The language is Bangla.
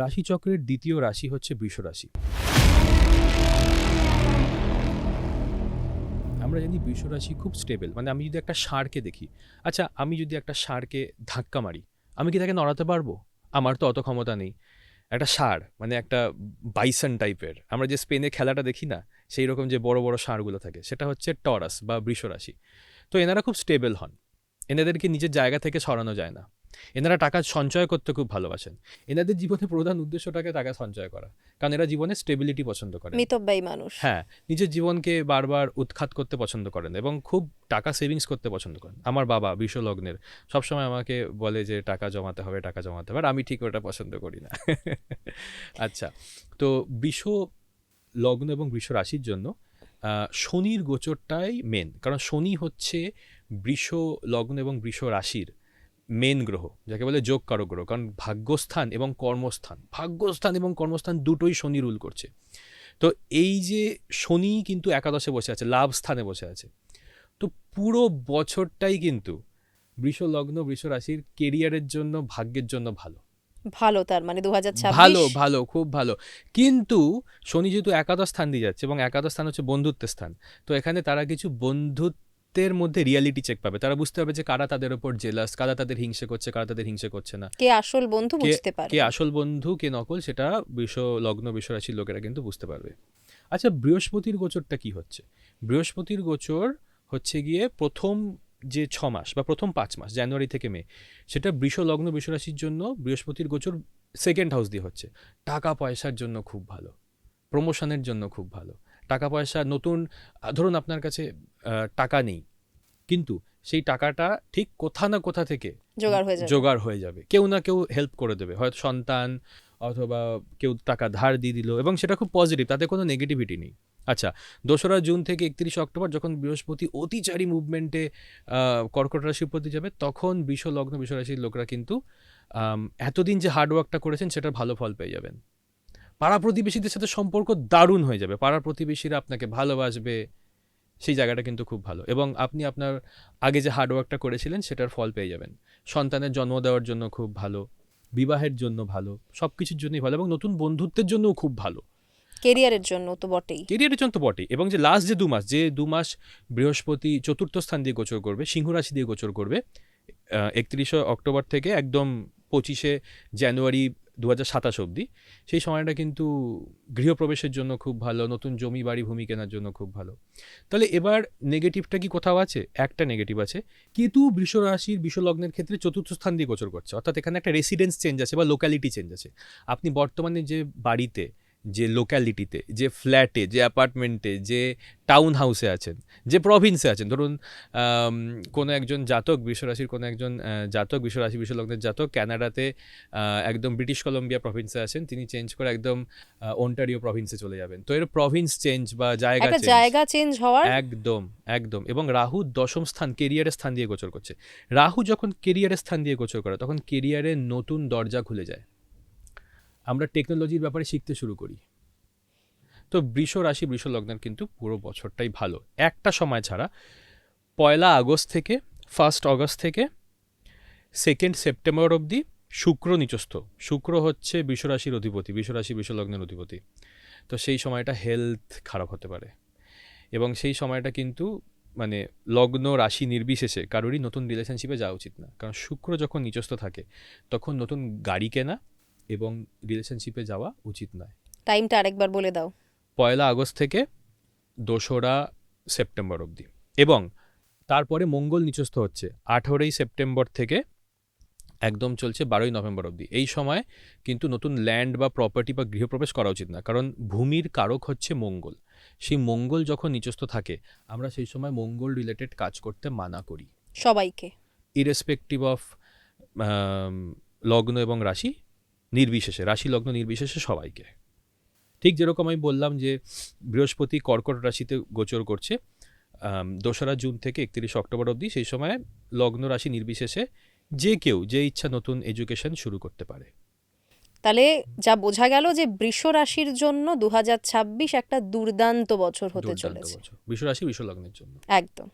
রাশিচক্রের দ্বিতীয় রাশি হচ্ছে বৃষ রাশি আমরা জানি বৃষ রাশি খুব স্টেবল মানে আমি যদি একটা ষাঁড়কে দেখি আচ্ছা আমি যদি একটা ষাঁড়কে ধাক্কা মারি, আমি কি তাকে নড়াতে পারব? আমার তো অত ক্ষমতা নেই। একটা ষাঁড় মানে একটা বাইসন টাইপের, আমরা যে স্পেনে খেলাটা দেখি না, সেই রকম যে বড় বড় ষাঁড়গুলো থাকে, সেটা হচ্ছে টরাস বা বৃষ রাশি তো এনারা খুব স্টেবল হন। এনাদেরকে নিজের জায়গা থেকে সরানো যায় না। এনারা টাকা সঞ্চয় করতে খুব ভালোবাসেন। এনাদের জীবনে প্রধান উদ্দেশ্যটাকে টাকা সঞ্চয় করা। কারণ এরা জীবনে স্টেবিলিটি পছন্দ করেন। মিতব্যয়ী মানুষ। হ্যাঁ নিজের জীবনকে বারবার উৎখাত করতে পছন্দ করেন এবং খুব টাকা সেভিংস করতে পছন্দ করেন। আমার বাবা বিশ্ব লগ্নের সবসময় আমাকে বলে যে টাকা জমাতে হবে টাকা জমাতে হবে। আর আমি ঠিক ওটা পছন্দ করি না। আচ্ছা তো বিশ্ব লগ্ন এবং বৃষ রাশির জন্য শনির গোচরটাই মেন কারণ শনি হচ্ছে বৃষ লগ্ন এবং বৃষ রাশির মেন গ্রহ যাকে বলে যোগ কারক গ্রহ কারণ ভাগ্যস্থান এবং কর্মস্থান ভাগ্যস্থান এবং কর্মস্থান দুটোই শনি রুল করছে। তো এই যে শনি কিন্তু একাদশে বসে আছে লাভ স্থানে বসে আছে তো পুরো বছরটাই কিন্তু বৃষ লগ্ন বৃষ রাশির কেরিয়ারের জন্য ভাগ্যের জন্য ভালো। ভালো তার মানে দু হাজার ভালো ভালো খুব ভালো। কিন্তু শনি যেহেতু একাদশ স্থান দিয়ে যাচ্ছে এবং একাদশ স্থান হচ্ছে বন্ধুত্বের স্থান তো এখানে তারা কিছু বন্ধুত্বের মধ্যে রিয়ালিটি চেক পাবে। তারা বুঝতে পারবে যে কারা তাদের ওপর জেলাস কারা তাদের হিংসে করছে কারা তাদের হিংসে করছে না। কে আসল বন্ধু বুঝতে পারে কে আসল বন্ধু কে নকল সেটা বৃষ লগ্ন বৃষ রাশির লোকেরা কিন্তু বুঝতে পারবে। আচ্ছা বৃহস্পতির গোচরটা কি হচ্ছে? বৃহস্পতির গোচর হচ্ছে গিয়ে প্রথম যে ছ মাস বা প্রথম পাঁচ মাস জানুয়ারি থেকে মে সেটা বৃষ লগ্ন বৃষ রাশির জন্য বৃহস্পতির গোচর সেকেন্ড হাউস দিয়ে হচ্ছে। টাকা পয়সার জন্য খুব ভালো প্রমোশনের জন্য খুব ভালো। টাকা পয়সা নতুন ধরুন আপনার কাছে টাকা নেই কিন্তু সেই টাকাটা ঠিক কোথা না কোথা থেকে জোগাড় হয়ে যাবে। জোগাড় হয়ে যাবে। কেউ না কেউ হেল্প করে দেবে। হয়তো সন্তান অথবা কেউ টাকা ধার দিয়ে দিল এবং সেটা খুব পজিটিভ তাতে কোনো নেগেটিভিটি নেই। আচ্ছা দোসরা জুন থেকে একত্রিশে অক্টোবর যখন বৃহস্পতি অতিচারী মুভমেন্টে কর্কট রাশির প্রতি যাবে তখন বিষ লগ্ন বিষ রাশির লোকরা কিন্তু এতদিন যে হার্ডওয়ার্কটা করেছেন সেটার ভালো ফল পেয়ে যাবেন। পাড়া প্রতিবেশীদের সাথে সম্পর্ক দারুণ হয়ে যাবে। পাড়া প্রতিবেশীরা আপনাকে ভালোবাসবে সেই জায়গাটা কিন্তু খুব ভালো। এবং আপনি আপনার আগে যে হার্ডওয়ার্কটা করেছিলেন সেটার ফল পেয়ে যাবেন। সন্তানের জন্ম দেওয়ার জন্য খুব ভালো বিবাহের জন্য ভালো সব কিছুর জন্যই ভালো এবং নতুন বন্ধুত্বের জন্যও খুব ভালো। কেরিয়ারের জন্য তো বটেই। কেরিয়ারের জন্য তো বটেই এবং যে লাস্ট যে দু মাস যে দু মাস বৃহস্পতি চতুর্থ স্থান দিয়ে গোচর করবে সিংহ রাশি দিয়ে গোচর করবে একত্রিশে অক্টোবর থেকে একদম পঁচিশে জানুয়ারি দু হাজার সাতাশ অবধি। সেই সময়টা কিন্তু গৃহপ্রবেশের জন্য খুব ভালো, নতুন জমি বাড়ি, ভূমি কেনার জন্য খুব ভালো। তাহলে এবার নেগেটিভটা কি কোথাও আছে? একটা নেগেটিভ আছে। কেতু বৃষ রাশির বিশ্বলগ্নের ক্ষেত্রে চতুর্থ স্থান দিয়ে গোচর করছে। অর্থাৎ এখানে একটা রেসিডেন্স চেঞ্জ আছে বা লোকালিটি চেঞ্জ আছে। আপনি বর্তমানে যে বাড়িতে যে লোক্যালিটিতে যে ফ্ল্যাটে যে অ্যাপার্টমেন্টে যে টাউন হাউসে আছেন যে প্রভিন্সে আছেন ধরুন কোনো একজন জাতক বিশ্বরাশির কোনো একজন জাতক বিশ্বরাশি বিশ্বলগ্নের জাতক ক্যানাডাতে একদম ব্রিটিশ কলম্বিয়া প্রভিন্সে আছেন তিনি চেঞ্জ করে একদম ওন্টারিও প্রভিন্সে চলে যাবেন। তো এর প্রভিন্স চেঞ্জ বা জায়গা চেঞ্জ জায়গা চেঞ্জ হওয়ার একদম একদম। এবং রাহু দশম স্থান কেরিয়ারের স্থান দিয়ে গোচর করছে। রাহু যখন কেরিয়ারের স্থান দিয়ে গোচর করে তখন কেরিয়ারের নতুন দরজা খুলে যায়। আমরা টেকনোলজির ব্যাপারে শিখতে শুরু করি। তো বৃষ রাশি, বৃষ লগ্নের কিন্তু পুরো বছরটাই ভালো। একটা সময় ছাড়া পয়লা আগস্ট থেকে ফার্স্ট আগস্ট থেকে সেকেন্ড সেপ্টেম্বর অবধি শুক্র নিচস্থ। শুক্র হচ্ছে বৃষ রাশির অধিপতি, বৃষ রাশি, বৃষ লগ্নের অধিপতি। তো সেই সময়টা হেলথ খারাপ হতে পারে। এবং সেই সময়টা কিন্তু মানে লগ্ন রাশি নির্বিশেষে কারোরই নতুন রিলেশনশিপে যাওয়া উচিত না। কারণ শুক্র যখন নিচস্থ থাকে, তখন নতুন গাড়ি কেনা এবং রিলেশনশিপে যাওয়া উচিত নয়। টাইমটা আরেকবার বলে দাও। পয়লা আগস্ট থেকে দোসরা সেপ্টেম্বর অবধি। এবং তারপরে মঙ্গল নিচস্থ হচ্ছে। আঠেরোই সেপ্টেম্বর থেকে একদম চলছে বারোই নভেম্বর অবধি। এই সময় কিন্তু নতুন ল্যান্ড বা প্রপার্টি বা গৃহপ্রবেশ করা উচিত না। কারণ ভূমির কারক হচ্ছে মঙ্গল। সেই মঙ্গল যখন নিচস্থ থাকে আমরা সেই সময় মঙ্গল রিলেটেড কাজ করতে মানা করি। সবাইকে। ইরেসপেক্টিভ অফ লগ্ন এবং রাশি নির্বিশেষে রাশি লগ্ন নির্বিশেষে সবাইকে। ঠিক যেরকম আমি বললাম যে বৃহস্পতি কর্কট রাশিতে গোচর করছে দোসরা জুন থেকে একত্রিশ অক্টোবর অবধি সেই সময় লগ্ন রাশি নির্বিশেষে যে কেউ যে ইচ্ছা নতুন এডুকেশন শুরু করতে পারে। তাহলে যা বোঝা গেল যে বৃষ রাশির জন্য দু হাজার ছাব্বিশ একটা দুর্দান্ত বছর হতে চলেছে। বৃষ রাশি বৃষ লগ্নের জন্য। একদম।